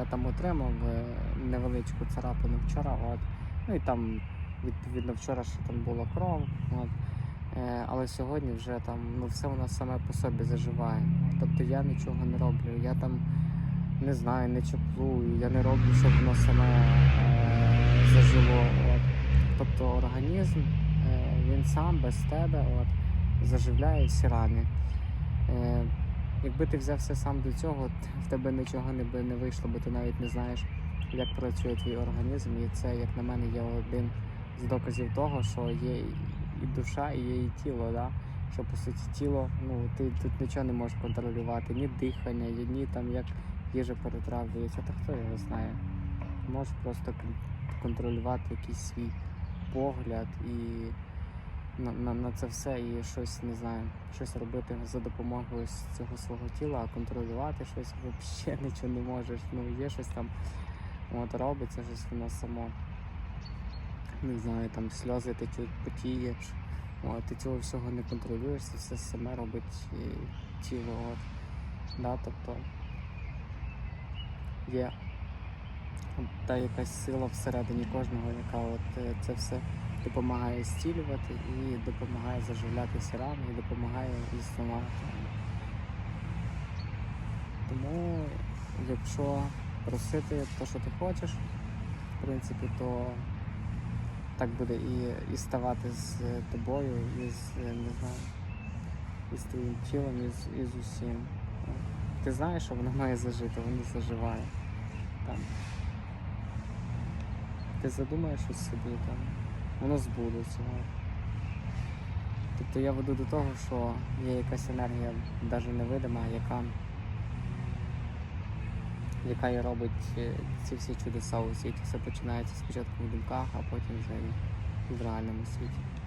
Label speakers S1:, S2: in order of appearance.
S1: я там отримав е, невеличку царапину вчора. От. Ну і там, відповідно, вчора ще там була кров. От. Е, але сьогодні вже там ну, все воно саме по собі заживає. Тобто я нічого не роблю. Я там не знаю, не чеплую, я не роблю, щоб воно саме е, зажило. От. Тобто організм, е, він сам без тебе от, заживляє всі рани. Е, якби ти взявся сам до цього, в тебе нічого не, би не вийшло, бо ти навіть не знаєш, як працює твій організм. І це, як на мене, є один з доказів того, що є і душа, і є і тіло. Да? Що по суті тіло, ну ти тут нічого не можеш контролювати, ні дихання, ні, там як їжа перетравлюється, та хто його знає. Можеш просто контролювати якийсь свій погляд і на, на, на це все і щось не знаю, щось робити за допомогою цього свого тіла, а контролювати щось взагалі нічого не можеш. Ну є щось там, от робиться, щось воно само. Не знаю, там сльози течуть, потієш. От, ти цього всього не контролюєш, це все саме робить тіло. От. Да, тобто є та якась сила всередині кожного, яка от е, це все допомагає зцілювати і допомагає заживляти всі рани, і допомагає існувати. Тому, якщо просити те, що ти хочеш, в принципі, то так буде і, і ставати з тобою, і з, не знаю, і з твоїм тілом, і з, і з усім. Ти знаєш, що воно має зажити, воно заживає. Там. Ти задумаєш щось собі, там, воно збудеться. Тобто я веду до того, що є якась енергія, навіть невидима, яка, яка і робить е, ці всі чудеса у світі. Все починається спочатку в думках, а потім вже і в реальному світі.